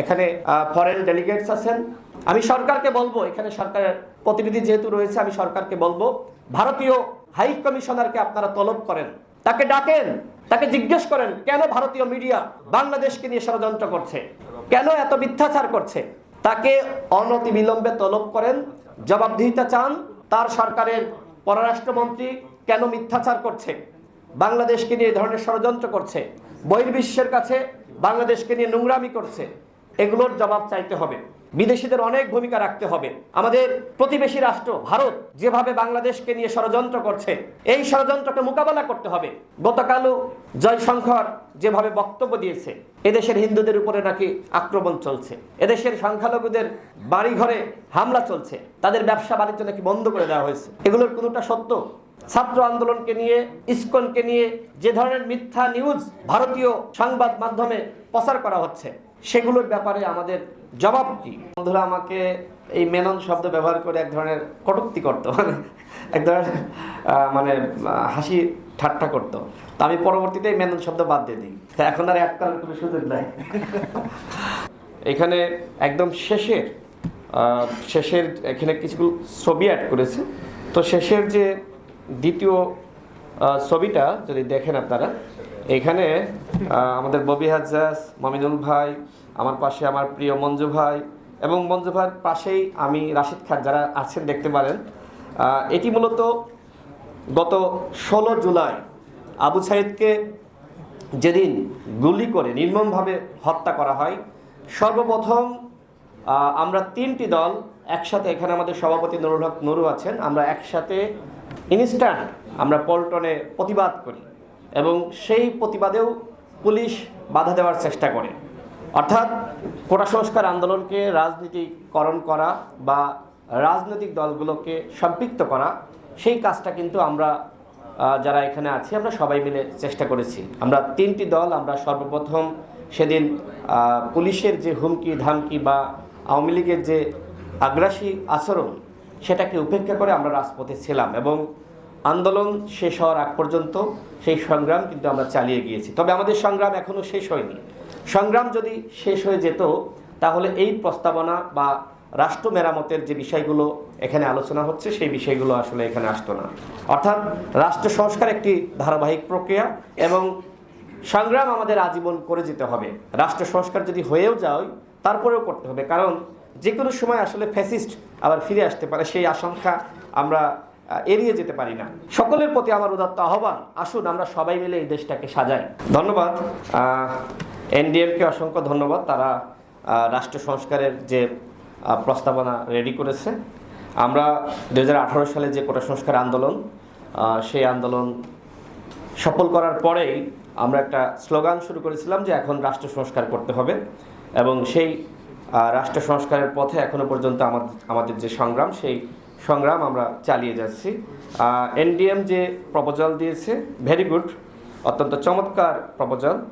এখানে foreign delegates আছেন। আমি সরকারকে বলব, এখানে সরকারের প্রতিনিধি যেহেতু রয়েছে, আমি সরকারকে বলব, ভারতীয় হাই কমিশনারকে আপনারা তলব করেন। তাকে ডাকেন, তাকে জিজ্ঞেস করেন, কেন ভারতীয় মিডিয়া বাংলাদেশকে নিয়ে ষড়যন্ত্র করছে? কেন এত মিথ্যাচার করছে? তাকে অনতি বিলম্বে তলব করেন, জবাবদিহিতা চান, তার সরকারের পররাষ্ট্রমন্ত্রী কেন মিথ্যাচার করছে? বাংলাদেশকে নিয়ে এই ধরনের ষড়যন্ত্র করছে? বহির্বিশ্বের কাছে বাংলাদেশকে নিয়ে নোংরামি করছে? এগুলোর জবাব চাইতে হবে। বিদেশিদের অনেক ভূমিকা রাখতে হবে। আমাদের প্রতিবেশী রাষ্ট্র, ভারত, যেভাবে বাংলাদেশকে নিয়ে ষড়যন্ত্র করছে, এই ষড়যন্ত্রকে মোকাবেলা করতে হবে। গতকালও জয়শঙ্কর যেভাবে বক্তব্য দিয়েছে, এদেশের হিন্দুদের উপরে নাকি আক্রমণ চলছে। এদেশের সংখ্যালঘুদের বাড়িঘরে হামলা চলছে। তাদের ব্যবসা বাণিজ্য নাকি বন্ধ করে দেওয়া হয়েছে। এগুলোর কোনোটা সত্য? ছাত্র আন্দোলনকে নিয়ে ইসকনকে নিয়ে যে ধরনের মিথ্যা নিউজ ভারতীয় সংবাদ মাধ্যমে প্রচার করা হচ্ছে সেগুলোর ব্যাপারে আমাদের জবাব কি? বন্ধুরা আমাকে এই মেনন শব্দ ব্যবহার করে এক ধরনের কটুক্তি করতো মানে এক ধরনের মানে হাসি ঠাট্টা করতো। তো আমি পরবর্তীতে এই মেনন শব্দ বাদ দিয়ে দিই। তা এখন আর এক করার কোনো সুযোগ নাই। এখানে একদম শেষের শেষের এখানে কিছু ছবি অ্যাড করেছে। তো শেষের যে দ্বিতীয় ছবিটা যদি দেখেন আপনারা, এখানে আমাদের ববি হাজ্জাস মমিনুল ভাই, আমার পাশে আমার প্রিয় মঞ্জু ভাই এবং মঞ্জু ভাইয়ের পাশেই আমি রাশিদ খান, যারা আছেন দেখতে পারেন। এটি মূলত গত ষোলো জুলাই আবু সাইদকে যেদিন গুলি করে, নির্মমভাবে হত্যা করা হয়, সর্বপ্রথম আমরা তিনটি দল একসাথে, এখানে আমাদের সভাপতি নুরুল হক নুরু আছেন, আমরা একসাথে ইনস্ট্যান্ট আমরা পল্টনে প্রতিবাদ করি এবং সেই প্রতিবাদেও পুলিশ বাধা দেওয়ার চেষ্টা করে। অর্থাৎ কোটা সংস্কার আন্দোলনকে রাজনীতিকরণ করা বা রাজনৈতিক দলগুলোকে সম্পৃক্ত করা, সেই কাজটা কিন্তু আমরা যারা এখানে আছি, আমরা সবাই মিলে চেষ্টা করেছি। আমরা তিনটি দল, আমরা সর্বপ্রথম সেদিন পুলিশের যে হুমকি ধামকি বা আওয়ামী লীগের যে আগ্রাসী আচরণ সেটাকে উপেক্ষা করে আমরা রাজপথে ছিলাম এবং আন্দোলন শেষ হওয়ার আগ পর্যন্ত সেই সংগ্রাম কিন্তু আমরা চালিয়ে গিয়েছি। তবে আমাদের সংগ্রাম এখনও শেষ হয়নি। সংগ্রাম যদি শেষ হয়ে যেত, তাহলে এই প্রস্তাবনা বা রাষ্ট্র মেরামতের যে বিষয়গুলো এখানে আলোচনা হচ্ছে, সেই বিষয়গুলো আসলে এখানে আসতো না। অর্থাৎ রাষ্ট্র সংস্কার একটি ধারাবাহিক প্রক্রিয়া এবং সংগ্রাম আমাদের আজীবন করে যেতে হবে। রাষ্ট্র সংস্কার যদি হয়েও যায়, তারপরেও করতে হবে। কারণ যে কোনো সময় আসলে ফ্যাসিস্ট আবার ফিরে আসতে পারে, সেই আশঙ্কা আমরা এড়িয়ে যেতে পারি না। সকলের প্রতি আমার উদাত্ত আহ্বান, আসুন আমরা সবাই মিলে এই দেশটাকে সাজাই। ধন্যবাদ। এনডিএমকে অসংখ্য ধন্যবাদ। তারা রাষ্ট্র সংস্কারের যে প্রস্তাবনা রেডি করেছে। আমরা দু হাজার আঠারো সালে যে কোটা সংস্কার আন্দোলন সেই আন্দোলন সফল করার পরেই আমরা একটা স্লোগান শুরু করেছিলাম যে এখন রাষ্ট্র সংস্কার করতে হবে এবং সেই রাষ্ট্র সংস্কারের পথে এখনও পর্যন্ত আমাদের আমাদের যে সংগ্রাম, সেই সংগ্রাম আমরা চালিয়ে যাচ্ছি। এনডিএম যে প্রপোজাল দিয়েছে, ভেরি গুড, অত্যন্ত চমৎকার প্রপোজাল।